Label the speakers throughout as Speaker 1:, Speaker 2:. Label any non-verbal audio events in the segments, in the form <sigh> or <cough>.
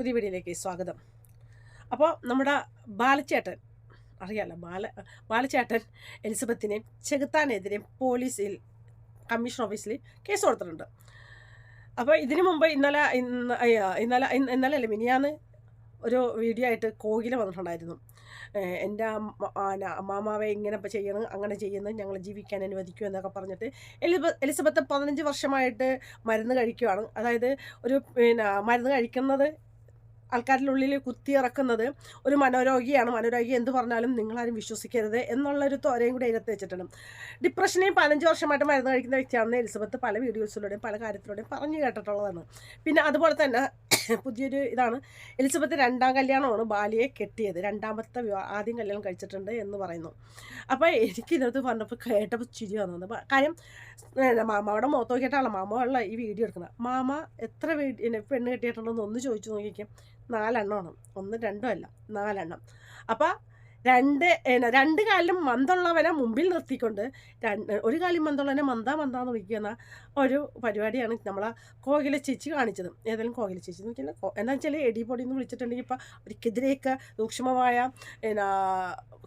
Speaker 1: പുതിയ വീഡിയോയിലേക്ക് സ്വാഗതം. അപ്പോൾ നമ്മുടെ ബാലച്ചേട്ടൻ അറിയാലോ ബാല ബാലച്ചേട്ടൻ എലിസബത്തിനെ ചെകുത്താനെതിരെ പോലീസിൽ കമ്മീഷൻ ഓഫീസിൽ കേസ് കൊടുത്തിട്ടുണ്ട്. അപ്പോൾ ഇതിനു മുമ്പ് ഇന്നലെ ഇന്ന് ഇന്നലെ ഇന്ന് ഇന്നലെ അല്ലേ മിനിയാന്ന് ഒരു വീഡിയോ ആയിട്ട് കോകില വന്നിട്ടുണ്ടായിരുന്നു. എന്റെ മാമാവെ ഇങ്ങനെ ചെയ്യണം അങ്ങനെ ചെയ്യുന്നത് ഞങ്ങൾ ജീവിക്കാൻ അനുവദിക്കൂ എന്നൊക്കെ പറഞ്ഞിട്ട് എലിസബ എലിസബത്ത് പതിനഞ്ച് വർഷമായിട്ട് മരുന്ന് കഴിക്കുവാണ്. അതായത് ഒരു പിന്നെ മരുന്ന് കഴിക്കുന്നത് ആൾക്കാരുടെ ഉള്ളിൽ കുത്തിയിറക്കുന്നത് ഒരു മനോരോഗിയാണ്. മനോരോഗി എന്ത് പറഞ്ഞാലും നിങ്ങളാരും വിശ്വസിക്കരുത് എന്നുള്ളൊരു തോരയും കൂടി അതിനകത്ത് വെച്ചിട്ടുണ്ട്. ഡിപ്രഷനെയും പതിനഞ്ച് വർഷമായിട്ട് മരുന്ന് കഴിക്കുന്ന വ്യക്തിയാണെന്ന് എലിസബത്ത് പല വീഡിയോസിലൂടെയും പല കാര്യത്തിലൂടെയും പറഞ്ഞു കേട്ടിട്ടുള്ളതാണ്. പിന്നെ അതുപോലെ തന്നെ <coughs> പുതിയൊരു ഇതാണ്. എലിസബത്ത് രണ്ടാം കല്യാണമാണ് ബാലിയെ കെട്ടിയത്. രണ്ടാമത്തെ ആദ്യം കല്യാണം കഴിച്ചിട്ടുണ്ട് എന്ന് പറയുന്നു. അപ്പോൾ എനിക്ക് ഇതിനകത്ത് പറഞ്ഞപ്പോൾ കേട്ടപ്പോൾ ചിരി വന്നത്. കാര്യം മാമയുടെ മുഖത്ത് നോക്കിയിട്ടാണ് മാമ ഉള്ള ഈ വീഡിയോ എടുക്കുന്നത്. മാമ എത്ര വീട് പെണ്ണ് കെട്ടിയിട്ടുണ്ടെന്ന് ഒന്ന് ചോദിച്ചു നോക്കിക്കും. നാലെണ്ണമാണ് ഒന്ന് രണ്ടും അല്ല നാലെണ്ണം. അപ്പം രണ്ട് രണ്ട് കാലിലും മന്തുള്ളവനെ മുമ്പിൽ നിർത്തിക്കൊണ്ട് രണ്ട് ഒരു കാലിൽ മന്തുള്ളവനെ മന്ദ മന്ദാന്ന് വിളിക്കുന്ന ഒരു പരിപാടിയാണ് നമ്മളെ കോകില ചേച്ചി കാണിച്ചത്. ഏതെങ്കിലും കോകില ചേച്ചി എന്ന് വെച്ചാൽ എന്താ വെച്ചാൽ എടി പൊടി എന്ന് വിളിച്ചിട്ടുണ്ടെങ്കിൽ ഇപ്പം അവർക്കെതിരെയൊക്കെ സൂക്ഷ്മമായ എന്നാ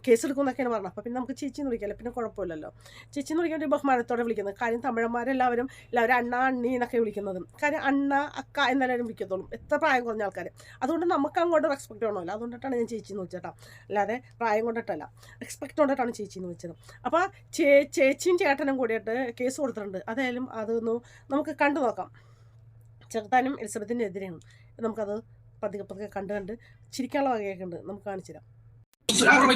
Speaker 1: കേസെടുക്കുമെന്നൊക്കെയാണ് പറഞ്ഞത്. അപ്പോൾ പിന്നെ നമുക്ക് ചേച്ചി എന്ന് വിളിക്കാമല്ലോ പിന്നെ കുഴപ്പമില്ലല്ലോ. ചേച്ചി എന്ന് വിളിക്കാൻ ഒരു ബഹുമാനത്തോടെ വിളിക്കുന്നത്. കാര്യം തമിഴന്മാരെല്ലാവരും എല്ലാവരും അണ്ണ അണ്ണി എന്നൊക്കെ വിളിക്കുന്നത്. കാര്യം അണ്ണ അക്ക എന്നെല്ലാവരും വിളിക്കത്തുള്ളൂ. എത്ര പ്രായം കുറഞ്ഞ ആൾക്കാർ അതുകൊണ്ട് നമുക്ക് അങ്ങോട്ട് റെസ്പെക്റ്റ് വേണമല്ലോ. അതുകൊണ്ടിട്ടാണ് ഞാൻ ചേച്ചി എന്ന് വെച്ചേട്ടാ അല്ലാതെ പ്രായം കൊണ്ടിട്ടല്ല എക്സ്പെക്ട് കൊണ്ടിട്ടാണ് ചേച്ചി എന്ന് വെച്ചത് അപ്പോൾ ചേ ചേച്ചിയും ചേട്ടനും കൂടിയിട്ട് കേസ് കൊടുത്തിട്ടുണ്ട്. അതായാലും അതൊന്ന് നമുക്ക് കണ്ടു നോക്കാം. ചെറുതാനും എലിസബത്തിന്റെ എതിരെയാണ് നമുക്കത് പതുക്കെ പതുക്കെ കണ്ട് കണ്ട് ചിരിക്കാനുള്ള വകയൊക്കെ ഉണ്ട്. നമുക്ക് കാണിച്ചു തരാം
Speaker 2: എല്ലാവർക്കും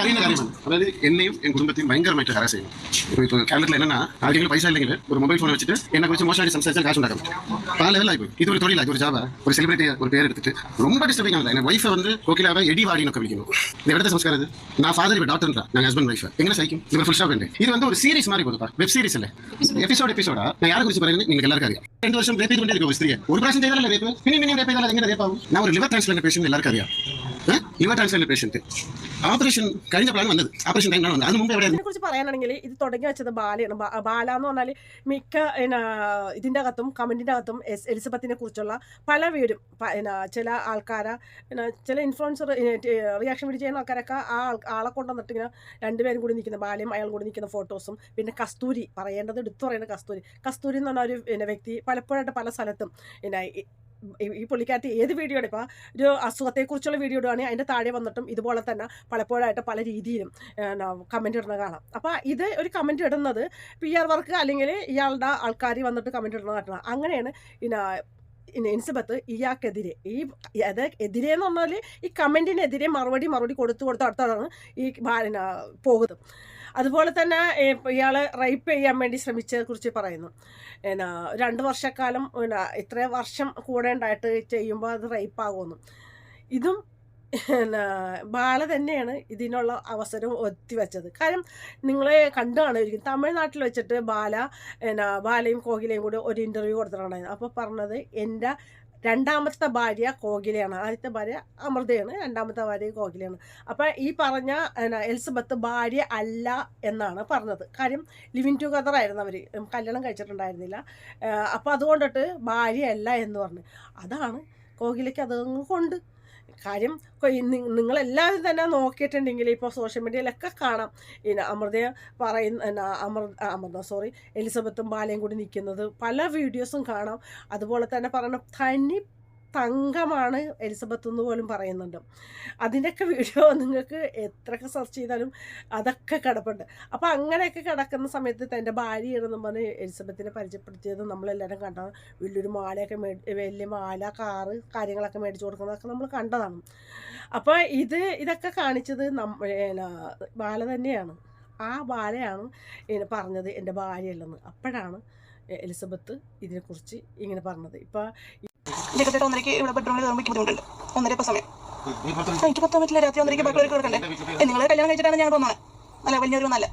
Speaker 2: അറിയുന്ന കാര്യമാണ് അതായത് എന്നെയും എൻ കുടുംബത്തെയും ഭയങ്കരമായിട്ട് ഹരാസ് ചെയ്യും ഇപ്പോൾ ഇപ്പോൾ കേരളത്തിൽ എന്നാ ആരെങ്കിലും പൈസ ഇല്ലെങ്കിൽ ഒരു മൊബൈൽ ഫോൺ വെച്ചിട്ട് എന്നെ കുറിച്ച് മോശമായിട്ട് സംസാരിച്ചാൽ കാശ് ഉണ്ടാക്കാം പല ലെവലായി പോയി ഇതൊരു തൊഴിലായി ഒരു ജാബ ഒരു സെലിബ്രിറ്റി ഒരു പേരെടുത്തിട്ട് ரொம்ப டிஸ்டர்பிங் ஆகுது என் ஒய்ஃபை வந்து கோகிலாவை எடி வாடினൊക്കെ விளிக்கணும் இது எவ்வளோ சம்ஸ்காரம் இது நான் ஃபாதர் இப்போ டாக்டர்ன்றா நான் ஹஸ்பண்ட் ஒய்ஃப் எங்கே சைக்கும் இவர் ஃபுல் ஸ்டாப் இது வந்து ஒரு சீரிஸ் மாதிரி போதுப்பா வெப் சீரிஸ் இல்லை எபிசோட் எபிசோடா நான் யாரை குறிச்சு പറയുന്നത് നിങ്ങൾക്ക് എല്ലാവർക്കും അറിയാം രണ്ട് വർഷം റേപ്പ് ചെയ്തുകൊണ്ടിരിക്കും ഒരു സ്ത്രീയെ ഒരു പ്രാവശ്യം ചെയ്താലല്ലേ റേപ്പ് പിന്നെ പിന്നെ റേപ്പ് ചെയ്താലും എങ്ങനെ റേപ്പ് ആവും ഞാൻ ഒരു ലിവർ ട്രാൻസ്പ്ലാന്റ് പേഷ്യൻ്റ് എല്ലാവർക്കും അറിയാം ലിവർ ട്രാൻസ്പ്ലാന്റ് പേഷ്യന്റ് ഓപ്പറേഷൻ കഴിഞ്ഞ പ്ലാൻ വന്നത്. ഓപ്പറേഷൻ ടൈമിലാണ് വന്നത്. അത് മുമ്പ് എവിടെ
Speaker 1: കുറിച്ച് പറയാനാണെങ്കിൽ ഇത് തുടങ്ങി വെച്ചത് ബാലയാണ്. ബാല എന്ന് പറഞ്ഞാൽ മിക്ക ഇതിന്റെ അകത്തും കമന്റിന്റെ അകത്തും എസ് എലിസബത്തിനെ കുറിച്ചുള്ള പല വീടും. ചില ആൾക്കാരെ ചില ഇൻഫ്ലുവൻസർ റിയാക്ഷൻ വീഡിയോ ചെയ്യുന്ന ആൾക്കാരൊക്കെ ആ ആളെ കൊണ്ടുവന്നിട്ട് ഇങ്ങനെ രണ്ടുപേരും കൂടി നിൽക്കുന്ന ബാലയും അയാൾ കൂടി നിൽക്കുന്ന ഫോട്ടോസും പിന്നെ കസ്തൂരി പറയേണ്ടത് എടുത്തു പറയുന്ന കസ്തൂരി. കസ്തൂരി എന്ന് പറഞ്ഞ ഒരു വ്യക്തി പലപ്പോഴായിട്ട് പല സ്ഥലത്തും പിന്നെ ഈ- പുള്ളിക്കാരത്തി ഏത് വീഡിയോ എടുക്കുക ഒരു അസുഖത്തെക്കുറിച്ചുള്ള വീഡിയോ ഇടുകയാണെങ്കിൽ അതിന്റെ താഴെ വന്നിട്ടും ഇതുപോലെ തന്നെ പലപ്പോഴായിട്ട് പല രീതിയിലും കമന്റ് ഇടുന്നത് കാണാം. അപ്പോൾ ഇത് ഒരു കമന്റ് ഇടുന്നത് പി ആർ വർക്ക് അല്ലെങ്കിൽ ഇയാളുടെ ആൾക്കാർ വന്നിട്ട് കമന്റ് ഇടുന്നത് കാണാം അങ്ങനെയാണ് പിന്നെ ഇൻസിബത്ത് ഇയാൾക്കെതിരെ ഈ അത് എതിരെ എന്ന് പറഞ്ഞാൽ ഈ കമന്റിനെതിരെ മറുപടി മറുപടി കൊടുത്തു കൊടുത്ത് അടുത്താണ് ഈ പോകുന്നത്. അതുപോലെ തന്നെ ഇയാൾ റേപ്പ് ചെയ്യാൻ വേണ്ടി ശ്രമിച്ചതിനെ കുറിച്ച് പറയുന്നു. എന്നാ രണ്ട് വർഷക്കാലം ഇത്ര വർഷം കൂടെ ഉണ്ടായിട്ട് ചെയ്യുമ്പോൾ അത് റേപ്പ് ആകുമെന്നും ഇതും ബാല തന്നെയാണ് ഇതിനുള്ള അവസരം ഒത്തിവെച്ചത് കാരണം നിങ്ങളെ കണ്ടു കാണുമായിരിക്കും. തമിഴ്നാട്ടിൽ വെച്ചിട്ട് ബാല എന്നാ ബാലയും കോകിലയും കൂടി ഒരു ഇന്റർവ്യൂ കൊടുത്തിട്ടുണ്ടായിരുന്നു. അപ്പോൾ പറഞ്ഞത് എന്റെ രണ്ടാമത്തെ ഭാര്യ കോകിലയാണ്. ആദ്യത്തെ ഭാര്യ അമൃതയാണ്. രണ്ടാമത്തെ ഭാര്യ കോകിലയാണ്. അപ്പോൾ ഈ പറഞ്ഞ എലിസബത്ത് ഭാര്യ അല്ല എന്നാണ് പറഞ്ഞത്. കാര്യം ലിവിങ് ടുഗദർ ആയിരുന്നു അവർ കല്യാണം കഴിച്ചിട്ടുണ്ടായിരുന്നില്ല. അപ്പോൾ അതുകൊണ്ടിട്ട് ഭാര്യ അല്ല എന്ന് പറഞ്ഞു. അതാണ് കോകിലയ്ക്ക് അതങ്ങ് കൊണ്ട് കാര്യം നിങ്ങളെല്ലാവരും തന്നെ നോക്കിയിട്ടുണ്ടെങ്കിൽ ഇപ്പോൾ സോഷ്യൽ മീഡിയയിലൊക്കെ കാണാം. പിന്നെ അമൃതയെ പറയുന്ന അമൃ അമൃത അമൃത സോറി എലിസബത്തും ബാലയും കൂടി നിൽക്കുന്നത് പല വീഡിയോസും കാണാം. അതുപോലെ തന്നെ പറയണ തനി തങ്കമാണ് എലിസബത്ത് എന്ന് പോലും പറയുന്നുണ്ട്. അതിന്റെയൊക്കെ വീഡിയോ <laughs> നിങ്ങൾക്ക് എത്രയൊക്കെ സെർച്ച് ചെയ്താലും അതൊക്കെ കിടപ്പുണ്ട്. അപ്പോൾ അങ്ങനെയൊക്കെ കിടക്കുന്ന സമയത്ത് തന്റെ ഭാര്യയാണെന്നും പറഞ്ഞ് എലിസബത്തിനെ പരിചയപ്പെടുത്തിയത് നമ്മളെല്ലാവരും കണ്ടതാണ് വലിയൊരു മാലയൊക്കെ മേടി വലിയ മാല കാറ് കാര്യങ്ങളൊക്കെ മേടിച്ചു കൊടുക്കുന്നതൊക്കെ നമ്മൾ കണ്ടതാണ്. അപ്പോൾ ഇത് ഇതൊക്കെ കാണിച്ചത് നമ്മ ബാല തന്നെയാണ്. ആ ബാലയാണ് പറഞ്ഞത് എന്റെ ഭാര്യയല്ലെന്ന്. അപ്പോഴാണ് എലിസബത്ത് ഇതിനെക്കുറിച്ച് ഇങ്ങനെ പറഞ്ഞത്. ഇപ്പോൾ
Speaker 3: ജഗത്തേട്ട് ഒന്നരയ്ക്ക് ഇവിടെ ബെഡ്റൂമിൽ കയറുമ്പോൾ ബുദ്ധിമുട്ടുണ്ട്. ഒന്നര ഇപ്പൊ സമയം. എനിക്ക് പത്താൻ പറ്റില്ല രാത്രി ഒന്നരയ്ക്ക് ബാക്കിലേക്ക് കിടക്കണ്ടേ നിങ്ങൾ കല്യാണം കഴിച്ചിട്ടാണ് ഞാൻ വന്നത്. അല്ല വലിയൊരു നല്ല.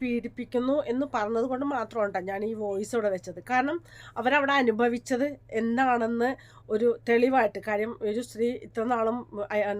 Speaker 1: പീഡിപ്പിക്കുന്നു എന്ന് പറഞ്ഞത് കൊണ്ട് മാത്രമാണ് ഞാൻ ഈ വോയിസ് ഇവിടെ വെച്ചത്. കാരണം അവരവിടെ അനുഭവിച്ചത് എന്താണെന്ന് ഒരു തെളിവായിട്ട് കാര്യം ഒരു സ്ത്രീ ഇത്ര നാളും അയാൾ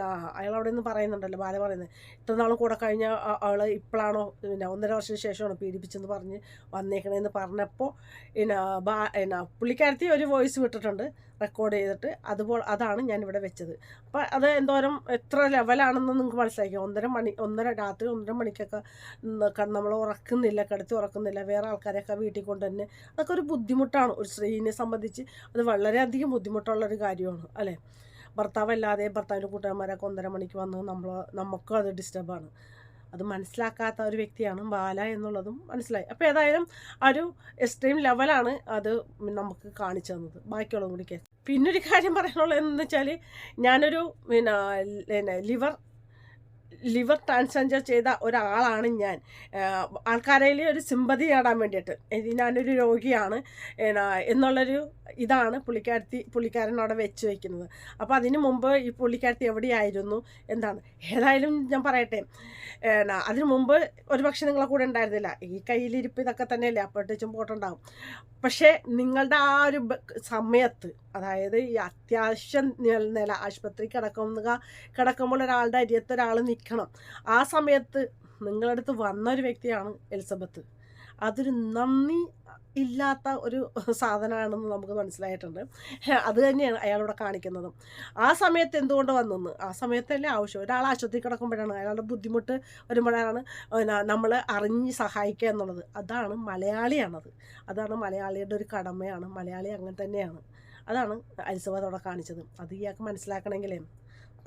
Speaker 1: അവിടെ നിന്ന് പറയുന്നുണ്ടല്ലോ ബാല പറയുന്നത്. ഇത്ര നാളും കൂടെ കഴിഞ്ഞ അവൾ ഇപ്പോഴാണോ പിന്നെ ഒന്നര വർഷത്തിന് ശേഷമാണ് പീഡിപ്പിച്ചെന്ന് പറഞ്ഞ് വന്നേക്കണേന്ന് പറഞ്ഞപ്പോൾ പിന്നെ ബാ പിന്നെ പുള്ളിക്കാരത്തി ഒരു വോയിസ് വിട്ടിട്ടുണ്ട്. റെക്കോർഡ് ചെയ്തിട്ട് അതുപോലെ അതാണ് ഞാൻ ഇവിടെ വെച്ചത്. അപ്പോൾ അത് എന്തോരം എത്ര ലെവലാണെന്ന് നിങ്ങൾക്ക് മനസ്സിലാക്കി ഒന്നര മണി ഒന്നര രാത്രി ഒന്നര മണിക്കൊക്കെ നമ്മൾ ഉറക്കുന്നില്ല കിടത്തി ഉറക്കുന്നില്ല വേറെ ആൾക്കാരെയൊക്കെ വീട്ടിൽ കൊണ്ട് തന്നെ. അതൊക്കെ ഒരു ബുദ്ധിമുട്ടാണ്. ഒരു സ്ത്രീനെ സംബന്ധിച്ച് അത് വളരെയധികം ബുദ്ധിമുട്ടുള്ളൊരു കാര്യമാണ് അല്ലേ? ഭർത്താവല്ലാതെ ഭർത്താവിന്റെ കൂട്ടുകാരന്മാരൊക്കെ ഒന്നര മണിക്ക് വന്ന് നമ്മൾ നമുക്കും അത് ഡിസ്റ്റർബാണ് അത് മനസ്സിലാക്കാത്ത ഒരു വ്യക്തിയാണ് ബാല എന്നുള്ളതും മനസ്സിലായി. അപ്പോൾ ഏതായാലും ഒരു എക്സ്ട്രീം ലെവലാണ് അത് നമുക്ക് കാണിച്ചു തന്നത്. ബാക്കിയുള്ളതും കൂടി കേസ് പിന്നൊരു കാര്യം പറയാനുള്ളത് എന്താണെന്ന് വെച്ചാൽ ഞാനൊരു പിന്നെ ലിവർ ലിവർ ട്രാൻസ്ജെൻഡർ ചെയ്ത ഒരാളാണ് ഞാൻ. ആൾക്കാരിൽ ഒരു സിമ്പതി നേടാൻ വേണ്ടിയിട്ട്. ഞാനൊരു രോഗിയാണ് എന്നുള്ളൊരു ഇതാണ് പുള്ളിക്കാരത്തി പുള്ളിക്കാരൻ അവിടെ വെച്ച് വയ്ക്കുന്നത് അപ്പോൾ അതിന് മുമ്പ് ഈ പുള്ളിക്കാരത്തി എവിടെയായിരുന്നു എന്താണ്? ഏതായാലും ഞാൻ പറയട്ടെ. അതിന് മുമ്പ് ഒരു പക്ഷേ നിങ്ങളെ കൂടെ ഉണ്ടായിരുന്നില്ല. ഈ കയ്യിലിരിപ്പ് ഇതൊക്കെ തന്നെയല്ലേ അപ്പോഴത്തേച്ചും പോട്ടുണ്ടാവും. പക്ഷേ നിങ്ങളുടെ ആ ഒരു സമയത്ത് അതായത് ഈ അത്യാവശ്യം നില- ആശുപത്രി കിടക്കുന്ന കിടക്കുമ്പോൾ ഒരാളുടെ അരിയത്ത് ഒരാൾ നിൽക്കണം. ആ സമയത്ത് നിങ്ങളുടെ അടുത്ത് വന്ന ഒരു വ്യക്തിയാണ് എലിസബത്ത്. അതൊരു നന്ദി ഇല്ലാത്ത ഒരു സാധനമാണെന്ന് നമുക്ക് മനസ്സിലായിട്ടുണ്ട്. അത് തന്നെയാണ് അയാളിവിടെ കാണിക്കുന്നതും. ആ സമയത്ത് എന്തുകൊണ്ട് വന്നെന്ന്? ആ സമയത്തല്ലേ ആവശ്യം. ഒരാൾ ആശുപത്രി കിടക്കുമ്പോഴാണ് അയാളുടെ ബുദ്ധിമുട്ട് വരുമ്പോഴാണ് നമ്മൾ അറിഞ്ഞ് സഹായിക്കുക എന്നുള്ളത്. അതാണ് മലയാളിയാണത്. അതാണ് മലയാളിയുടെ ഒരു കടമയാണ്. മലയാളി അങ്ങനെ തന്നെയാണ്. അതാണ് അവിടെ കാണിച്ചത്. അത് ഇയാൾക്ക് മനസ്സിലാക്കണമെങ്കിലേ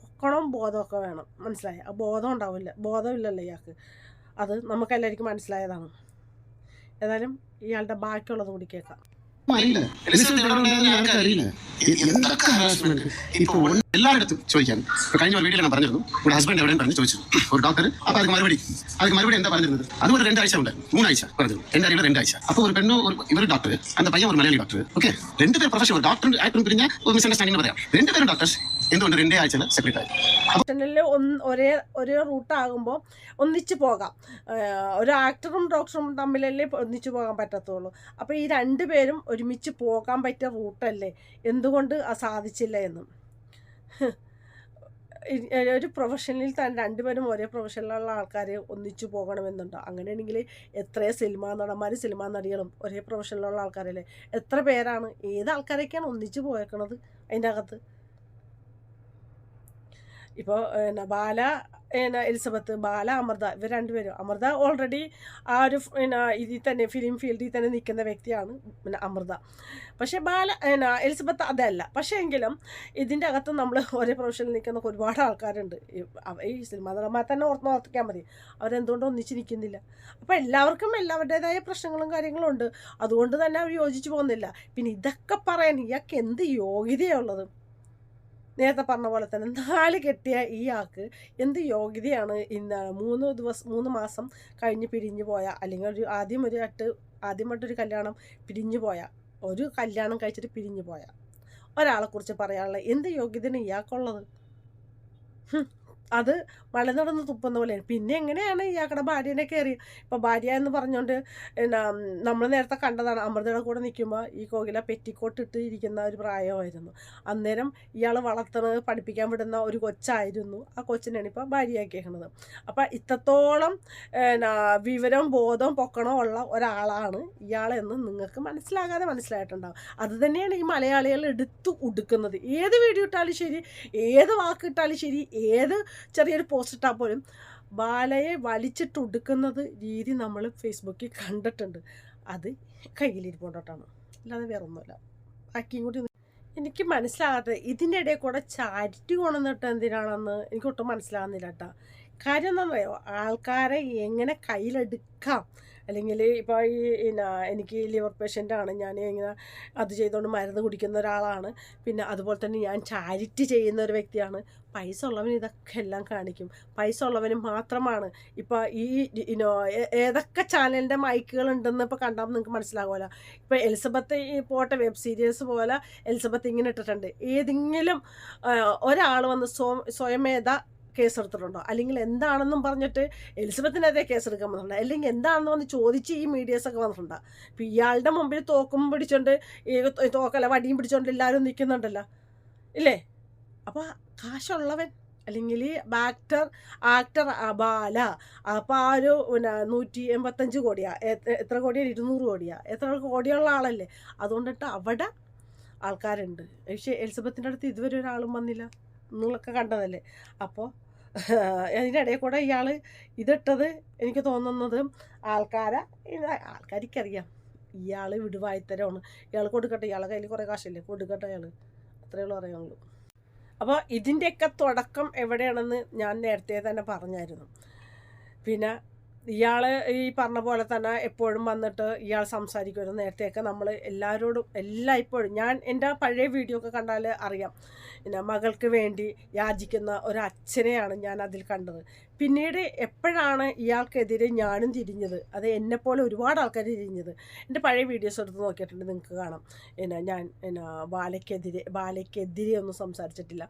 Speaker 1: പൊക്കണം ബോധമൊക്കെ വേണം. മനസ്സിലായി? ആ ബോധം ഉണ്ടാവില്ല. ബോധമില്ലല്ലോ ഇയാൾക്ക്. അത് നമുക്കെല്ലാവർക്കും മനസ്സിലായതാണ്. ഏതായാലും ഇയാളുടെ ബാക്കിയുള്ളത് കൂടി കേൾക്കാം.
Speaker 2: അറിയില്ല. അറിയില്ല. ഇപ്പൊ എല്ലാവരുടെ ചോദിക്കാൻ. കഴിഞ്ഞ ഒരു വീട്ടിൽ ഞാൻ പറഞ്ഞിരുന്നു. ഒരു ഹസ്ബൻഡ് എവിടെ പറഞ്ഞ് ചോദിച്ചു ഒരു ഡോക്ടർ അപ്പൊ അത് മറുപടി അത് മറുപടി എന്താ പറഞ്ഞിരുന്നത്? അതുപോലെ രണ്ടാഴ്ച ഉണ്ട്. മൂന്നാഴ്ച പറഞ്ഞു എന്റെ അറിയുന്ന രണ്ടാഴ്ച അപ്പൊ ഒരു പെണ്ണു ഒരു ഇവർ ഡോക്ടർ അന്ത പയ്യൻ ഒരു മലയാളി ഡോക്ടർ ഓക്കെ രണ്ടുപേരും പ്രൊഫഷൻ ഒരു ഡോക്ടർ ആയിട്ടും പിന്നെ ഒരു മിസ്അണ്ടർസ്റ്റാൻഡിംഗ് പറയാം. രണ്ടുപേരും ഡോക്ടർ എന്തുകൊണ്ട് രണ്ടേ ആഴ്ചയിൽ സെപ്പറേറ്റ് ആയി?
Speaker 1: ഒരേ ഒരേ റൂട്ടാകുമ്പോൾ ഒന്നിച്ചു പോകാം. ഒരു ആക്ടറും ഡോക്ടറും തമ്മിലല്ലേ ഒന്നിച്ചു പോകാൻ പറ്റത്തുള്ളൂ. അപ്പോൾ ഈ രണ്ടുപേരും ഒരുമിച്ച് പോകാൻ പറ്റിയ റൂട്ടല്ലേ എന്തുകൊണ്ട് സാധിച്ചില്ല എന്നും. ഒരു പ്രൊഫഷനിൽ തന്നെ രണ്ടുപേരും ഒരേ പ്രൊഫഷനിലുള്ള ആൾക്കാർ ഒന്നിച്ചു പോകണമെന്നുണ്ടോ? അങ്ങനെയാണെങ്കിൽ എത്രയോ സിനിമാ നടന്മാരും സിനിമാ നടികളും ഒരേ പ്രൊഫഷനിലുള്ള ആൾക്കാരല്ലേ? എത്ര പേരാണ് ഏത് ആൾക്കാരൊക്കെയാണ് ഒന്നിച്ചു പോയേക്കണത് അതിന്റെ അകത്ത്? ഇപ്പോൾ എന്നാ ബാല പിന്നെ എലിസബത്ത് ബാല അമൃത ഇവർ രണ്ടുപേരും. അമൃത ഓൾറെഡി ആ ഒരു പിന്നെ ഇതിൽ തന്നെ ഫിലിം ഫീൽഡിൽ തന്നെ നിൽക്കുന്ന വ്യക്തിയാണ് പിന്നെ അമൃത. പക്ഷേ ബാല പിന്നെ എലിസബത്ത് അതല്ല. പക്ഷേ എങ്കിലും ഇതിന്റെ അകത്ത് നമ്മൾ ഒരേ പ്രൊഫഷനിൽ നിൽക്കുന്ന ഒരുപാട് ആൾക്കാരുണ്ട്. ഈ സിനിമ നടന്മാർ തന്നെ ഓർത്ത് ഓർത്തിക്കാൻ മതി. അവരെന്തുകൊണ്ട് ഒന്നിച്ച് നിൽക്കുന്നില്ല അപ്പോൾ എല്ലാവർക്കും എല്ലാവരുടേതായ പ്രശ്നങ്ങളും കാര്യങ്ങളും ഉണ്ട്. അതുകൊണ്ട് തന്നെ അവർ യോജിച്ച് പോകുന്നില്ല. പിന്നെ ഇതൊക്കെ പറയാൻ ഇയാൾക്ക് എന്ത് യോഗ്യതയുള്ളത് നേരത്തെ പറഞ്ഞ പോലെ തന്നെ നാല് കെട്ടിയ ഈ ആൾക്ക് എന്ത് യോഗ്യതയാണ് ഇന്ന് മൂന്ന് ദിവസം മൂന്ന് മാസം കഴിഞ്ഞ് പിരിഞ്ഞു പോയ അല്ലെങ്കിൽ ഒരു ആദ്യം ഒരു അട്ട് ആദ്യമായിട്ടൊരു കല്യാണം പിരിഞ്ഞു പോയ ഒരു കല്യാണം കഴിച്ചിട്ട് പിരിഞ്ഞു പോയ. ഒരാളെക്കുറിച്ച് പറയാനുള്ള എന്ത് യോഗ്യതയാണ് ഇയാൾക്കുള്ളത്? അത് മല നടന്ന് തുപ്പുന്ന പോലെയാണ് പിന്നെ എങ്ങനെയാണ് ഇയാളുടെ ഭാര്യനെ കയറി ഇപ്പോൾ ഭാര്യ എന്ന് പറഞ്ഞുകൊണ്ട് എന്നാ നമ്മൾ നേരത്തെ കണ്ടതാണ് അമൃതയുടെ കൂടെ നിൽക്കുമ്പോൾ ഈ കോകില പെറ്റിക്കോട്ട് ഇട്ട് ഇരിക്കുന്ന ഒരു പ്രായമായിരുന്നു. അന്നേരം ഇയാൾ വളർത്തുന്നത് പഠിപ്പിക്കാൻ വിടുന്ന ഒരു കൊച്ചായിരുന്നു. ആ കൊച്ചിനാണ് ഇപ്പോൾ ഭാര്യയാക്കിയേക്കുന്നത് അപ്പം ഇത്രത്തോളം എന്നാ വിവരം ബോധം പൊക്കണോ ഉള്ള ഒരാളാണ് ഇയാളെന്ന് നിങ്ങൾക്ക് മനസ്സിലാകാതെ മനസ്സിലായിട്ടുണ്ടാവും. അത് തന്നെയാണ് ഈ മലയാളികൾ എടുത്തു ഉടുക്കുന്നത്. ഏത് വീഡിയോ ഇട്ടാലും ശരി ഏത് വാക്കിട്ടാലും ശരി ഏത് ചെറിയൊരു പോസ്റ്റ് ഇട്ടാൽ പോലും ബാലയെ വലിച്ചിട്ട് ഉടുക്കുന്നത് രീതി നമ്മൾ ഫേസ്ബുക്കിൽ കണ്ടിട്ടുണ്ട്. അത് കയ്യിലിരിപ്പോണ്ടോട്ടാണ്. അല്ലാതെ വേറെ ഒന്നുമില്ല ബാക്കിയും കൂടി എനിക്ക് മനസ്സിലാകാത്തത് ഇതിന്റെ ഇടയിൽ കൂടെ ചാരിറ്റി കൊണ്ടുവന്നിട്ട് എന്തിനാണെന്ന് എനിക്ക് ഒട്ടും മനസ്സിലാകുന്നില്ല കേട്ടോ കാര്യം എന്താണെന്നറിയോ ആൾക്കാരെ എങ്ങനെ കയ്യിലെടുക്കാം? അല്ലെങ്കിൽ ഇപ്പോൾ ഈ പിന്നെ എനിക്ക് ലിവർ പേഷ്യന്റ് ആണ് ഞാൻ ഇങ്ങനെ അത് ചെയ്തുകൊണ്ട് മരുന്ന് കുടിക്കുന്ന ഒരാളാണ്. പിന്നെ അതുപോലെ തന്നെ ഞാൻ ചാരിറ്റി ചെയ്യുന്ന ഒരു വ്യക്തിയാണ്. പൈസ ഉള്ളവൻ ഇതൊക്കെ എല്ലാം കാണിക്കും. പൈസ ഉള്ളവന് മാത്രമാണ്. ഇപ്പോൾ ഈ ഇനോ ഏതൊക്കെ ചാനലിന്റെ മൈക്കുകൾ ഉണ്ടെന്ന് ഇപ്പോൾ കണ്ടാൽ നിങ്ങൾക്ക് മനസ്സിലാകുമല്ലോ. ഇപ്പോൾ എലിസബത്ത് ഈ പോട്ടെ വെബ് സീരീസ് പോലെ എലിസബത്ത് ഇങ്ങനെ ഇട്ടിട്ടുണ്ട്. ഏതെങ്കിലും ഒരാൾ വന്ന് സ്വ സ്വയമേധ കേസെടുത്തിട്ടുണ്ടോ? അല്ലെങ്കിൽ എന്താണെന്നും പറഞ്ഞിട്ട് എലിസബത്തിനെതിരെ കേസെടുക്കാൻ വന്നിട്ടുണ്ട്? അല്ലെങ്കിൽ എന്താണെന്ന് വന്ന് ചോദിച്ച് ഈ മീഡിയസൊക്കെ വന്നിട്ടുണ്ടോ? അപ്പം ഇയാളുടെ മുമ്പിൽ തോക്കും പിടിച്ചോണ്ട് ഈ തോക്കല്ല വടിയും പിടിച്ചോണ്ട് എല്ലാവരും നിൽക്കുന്നുണ്ടല്ലോ ഇല്ലേ? അപ്പോൾ കാശുള്ളവൻ അല്ലെങ്കിൽ ആക്ടർ ആക്ടർ അബാല അപ്പോൾ ആ ഒരു പിന്നെ നൂറ്റി എൺപത്തഞ്ച് കോടിയാ എത്ര കോടിയാ? ഇരുന്നൂറ് കോടിയാ. എത്ര കോടിയുള്ള ആളല്ലേ? അതുകൊണ്ടിട്ട് അവിടെ ആൾക്കാരുണ്ട്. പക്ഷേ എലിസബത്തിന്റെ അടുത്ത് ഇതുവരെ ഒരാളും വന്നില്ല. നിങ്ങളൊക്കെ കണ്ടതല്ലേ? അപ്പോൾ അതിനിടയിൽ കൂടെ ഇയാൾ ഇതിട്ടത് എനിക്ക് തോന്നുന്നത് ആൾക്കാരെ. ആൾക്കാർക്കറിയാം. ഇയാൾ വിടുവായിത്തരമാണ് ഇയാൾ കൊടുക്കട്ടെ. ഇയാളെ കയ്യിൽ കുറേ കാശില്ലേ? കൊടുക്കട്ടെ അയാൾ അത്രയേ ഉള്ളൂ അറിയാനുള്ളൂ അപ്പോൾ ഇതിന്റെയൊക്കെ തുടക്കം എവിടെയാണെന്ന് ഞാൻ നേരത്തെ തന്നെ പറഞ്ഞായിരുന്നു. പിന്നെ ഇയാൾ ഈ പറഞ്ഞ പോലെ തന്നെ എപ്പോഴും വന്നിട്ട് ഇയാൾ സംസാരിക്കുമായിരുന്നു. നേരത്തെയൊക്കെ നമ്മൾ എല്ലാവരോടും എല്ലാ ഇപ്പോഴും ഞാൻ എന്റെ പഴയ വീഡിയോ ഒക്കെ കണ്ടാൽ അറിയാം. പിന്നെ മകൾക്ക് വേണ്ടി യാചിക്കുന്ന ഒരു അച്ഛനെയാണ് ഞാൻ അതിൽ കണ്ടത്. പിന്നീട് എപ്പോഴാണ് ഇയാൾക്കെതിരെ ഞാനും തിരിഞ്ഞത്? അത് എന്നെപ്പോലെ ഒരുപാട് ആൾക്കാർ തിരിഞ്ഞത്. എന്റെ പഴയ വീഡിയോസ് എടുത്ത് നോക്കിയിട്ടുണ്ട് നിങ്ങൾക്ക് കാണാം. എന്നാ ഞാൻ എന്നാ ബാലയ്ക്കെതിരെ ബാലയ്ക്കെതിരെ ഒന്നും സംസാരിച്ചിട്ടില്ല.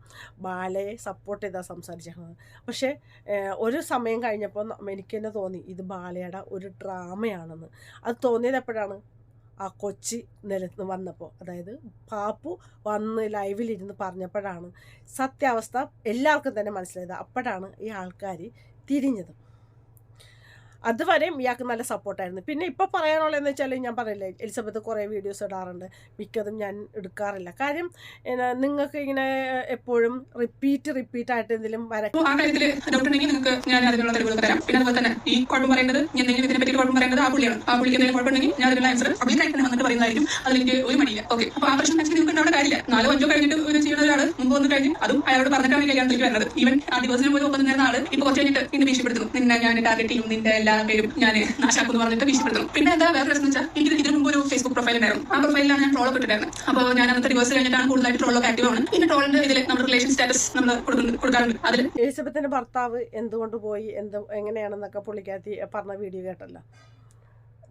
Speaker 1: ബാലയെ സപ്പോർട്ട് ചെയ്താൽ സംസാരിച്ചിരുന്നത് പക്ഷേ ഒരു സമയം കഴിഞ്ഞപ്പോൾ എനിക്ക് തന്നെ തോന്നി ഇത് ബാലയുടെ ഒരു ഡ്രാമയാണെന്ന് അത് തോന്നിയത് എപ്പോഴാണ്? ആ കൊച്ചി നിലത്ത് വന്നപ്പോൾ അതായത് പാപ്പു വന്ന് ലൈവിലിരുന്ന് പറഞ്ഞപ്പോഴാണ് സത്യാവസ്ഥ എല്ലാവർക്കും തന്നെ മനസ്സിലായത്. അപ്പോഴാണ് ഈ ആൾക്കാർ തിരിഞ്ഞത്. അതുവരെയും ഇയാൾക്ക് നല്ല സപ്പോർട്ടായിരുന്നു. പിന്നെ ഇപ്പോൾ പറയാനുള്ളതെന്ന് വെച്ചാൽ ഞാൻ പറയില്ലേ എലിസബത്ത് കുറേ വീഡിയോസ് ഇടാറുണ്ട്. മിക്കതും ഞാൻ എടുക്കാറില്ല. കാര്യം നിങ്ങൾക്ക് ഇങ്ങനെ എപ്പോഴും റിപ്പീറ്റ് റിപ്പീറ്റ് ആയിട്ട് എന്തെങ്കിലും
Speaker 3: വരക്കും ആ കാര്യത്തിൽ നിങ്ങൾക്ക് ഞാൻ അതിനുള്ള പിന്നെ അതുപോലെ തന്നെ ഈ പറയുന്നത് ഇതിനെ പറ്റി പറയുന്നത് ആ ആ ഞാൻ അതിനുള്ള ആൻസർ തന്നെ വന്നിട്ട് ഒരു അപ്പോൾ ആ നിങ്ങൾക്ക് കാര്യമില്ല. നാലോ അഞ്ചോ കഴിഞ്ഞിട്ട് ഒരു അതും അയാളോട് കല്യാണത്തിലേക്ക് വരുന്നത് ഈവൻ ആ പോലും കുറച്ച് കഴിഞ്ഞിട്ട് ഇന്ന് ഭീഷണിപ്പെടുത്തുന്നു. നിന്നെ ഞാൻ ടാർഗറ്റ് ചെയ്യും. നിന്റെ എല്ലാ പേരും ഞാൻ നാശാക്കും എന്ന് പറഞ്ഞിട്ട് ഭീഷണിപ്പെടുത്തുന്നു. പിന്നെ എന്താ വേറെ പ്രശ്നം വെച്ചാൽ എനിക്ക് ഇതിന് മുമ്പ് ഒരു ഫേസ്ബുക്ക് പ്രൊഫൈൽ ഉണ്ടായിരുന്നു. ആ പ്രൊഫൈലിലാണ് ഞാൻ ട്രോളൊക്കെ ഇട്ടിട്ടായിരുന്നു അപ്പോൾ ഞാൻ അന്നത്തെ ദിവസം കഴിഞ്ഞിട്ടാണ് കൂടുതലായിട്ട് ട്രോളൊക്കെ ആക്റ്റീവ് ആണ് പിന്നെ ട്രോളിന്റെ ഇതിൽ നമ്മുടെ റിലേഷൻ സ്റ്റാറ്റസ് നമ്മൾ കൊടുക്കാറുണ്ട്. അതിൽ
Speaker 1: എലിസബത്തിന്റെ ഭർത്താവ് എന്തുകൊണ്ട് പോയി എന്ത് എങ്ങനെയാണെന്നൊക്കെ പുള്ളിക്കാത്തി പറഞ്ഞ വീഡിയോ കേട്ടല്ലോ.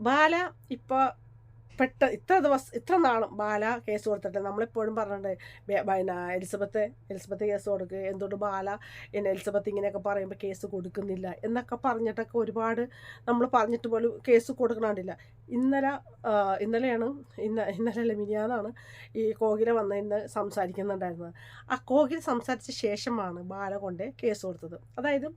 Speaker 1: ബാല ഇപ്പോൾ പെട്ട ഇത്ര ദിവസം ഇത്ര നാളും ബാല കേസ് കൊടുത്തിട്ട്. നമ്മളെപ്പോഴും പറഞ്ഞിട്ടുണ്ട് പിന്നെ എലിസബത്ത് എലിസബത്ത് കേസ് കൊടുക്കുക എന്തുകൊണ്ട് ബാല പിന്നെ എലിസബത്ത് ഇങ്ങനെയൊക്കെ പറയുമ്പോൾ കേസ് കൊടുക്കുന്നില്ല എന്നൊക്കെ പറഞ്ഞിട്ടൊക്കെ ഒരുപാട് നമ്മൾ പറഞ്ഞിട്ട് പോലും കേസ് കൊടുക്കണമെന്നില്ല ഇന്നലെ ഇന്നലെയാണ് ഇന്ന ഇന്നലെ അല്ല മിനിയാന്നാണ് ഈ കോകില വന്ന് ഇന്ന് സംസാരിക്കുന്നുണ്ടായിരുന്നത്. ആ കോകിൽ സംസാരിച്ച ശേഷമാണ് ബാല കൊണ്ട് കേസ് കൊടുത്തത്. അതായത്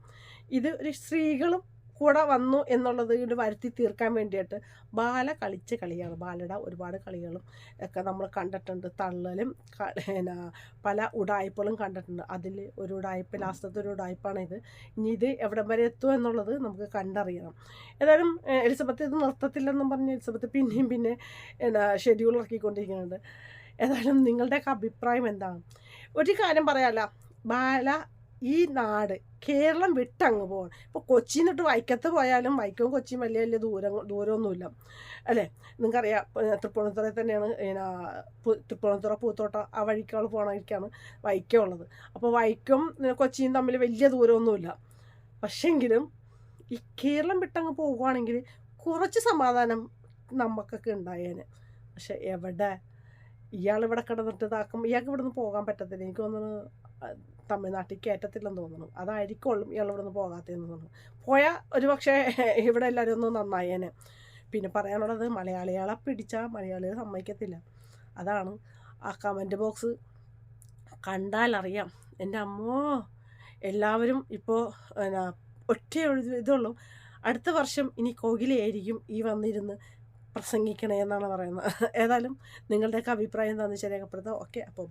Speaker 1: ഇത് ഒരു സ്ത്രീകളും കൂടെ വന്നു എന്നുള്ളത് ഇത് വരുത്തി തീർക്കാൻ വേണ്ടിയിട്ട് ബാല കളിച്ച കളിയാണ്. ബാലയുടെ ഒരുപാട് കളികളും ഒക്കെ നമ്മൾ കണ്ടിട്ടുണ്ട്. തള്ളലും പിന്നെ പല ഉടായ്പകളും കണ്ടിട്ടുണ്ട്. അതിൽ ഒരു ഉടായ്പ ലാസ്റ്റത്തെ ഒരു ഉടായ്പാണ് ഇത്. ഇനി ഇത് എവിടം വരെ എത്തും എന്നുള്ളത് നമുക്ക് കണ്ടറിയണം. ഏതായാലും എലിസബത്ത് ഇത് നിർത്തത്തില്ലെന്നും പറഞ്ഞ് എലിസബത്ത് പിന്നെയും പിന്നെ എന്നാ ഷെഡ്യൂൾ ഇറക്കിക്കൊണ്ടിരിക്കുന്നുണ്ട്. ഏതായാലും നിങ്ങളുടെയൊക്കെ അഭിപ്രായം എന്താണ്? ഒരു കാര്യം പറയാമല്ല ബാല ഈ നാട് കേരളം വിട്ടങ്ങ് പോകണം ഇപ്പോൾ കൊച്ചിയിൽ നിന്നിട്ട് വൈക്കത്ത് പോയാലും വൈക്കവും കൊച്ചിയും വലിയ വലിയ ദൂരം ദൂരമൊന്നുമില്ല. അല്ലേ? നിങ്ങൾക്കറിയാം തൃപ്പൂണിത്തുറ തന്നെയാണ് പിന്നെ തൃപ്പൂണിത്തുറ പൂത്തോട്ട ആ വഴിക്കാൾ പോകണമായിരിക്കാണ് വൈക്കം ഉള്ളത്. അപ്പോൾ വൈക്കം കൊച്ചിയും തമ്മിൽ വലിയ ദൂരമൊന്നുമില്ല. പക്ഷെങ്കിലും ഈ കേരളം വിട്ടങ്ങ് പോകുവാണെങ്കിൽ കുറച്ച് സമാധാനം നമുക്കൊക്കെ ഉണ്ടായേനെ. പക്ഷെ എവിടെ? ഇയാൾ ഇവിടെ കിടന്നിട്ട് ഇതാക്കും ഇയാൾക്ക് ഇവിടെ നിന്ന് പോകാൻ പറ്റത്തില്ല. എനിക്ക് തോന്നുന്നു തമിഴ്നാട്ടിൽ കയറ്റത്തില്ലെന്ന് തോന്നുന്നു. അതായിരിക്കും ഇയാൾ ഇവിടെ നിന്ന് പോകാത്തതെന്ന് തോന്നുന്നു. പോയാൽ ഒരു പക്ഷേ ഇവിടെ എല്ലാവരും ഒന്ന് നന്നായേനെ. പിന്നെ പറയാനുള്ളത് മലയാളികളെ പിടിച്ചാൽ മലയാളികൾ സമ്മതിക്കത്തില്ല. അതാണ് ആ കമന്റ് ബോക്സ് കണ്ടാലറിയാം. എന്റെ അമ്മോ എല്ലാവരും ഇപ്പോൾ എന്നാ ഒറ്റ ഇതുള്ളൂ. അടുത്ത വർഷം ഇനി കോകിലയായിരിക്കും ഈ വന്നിരുന്ന് പ്രസംഗിക്കണേ എന്നാണ് പറയുന്നത്. ഏതായാലും നിങ്ങളുടെയൊക്കെ അഭിപ്രായം എന്താണെന്ന് രേഖപ്പെടുത്താം. ഓക്കെ അപ്പോൾ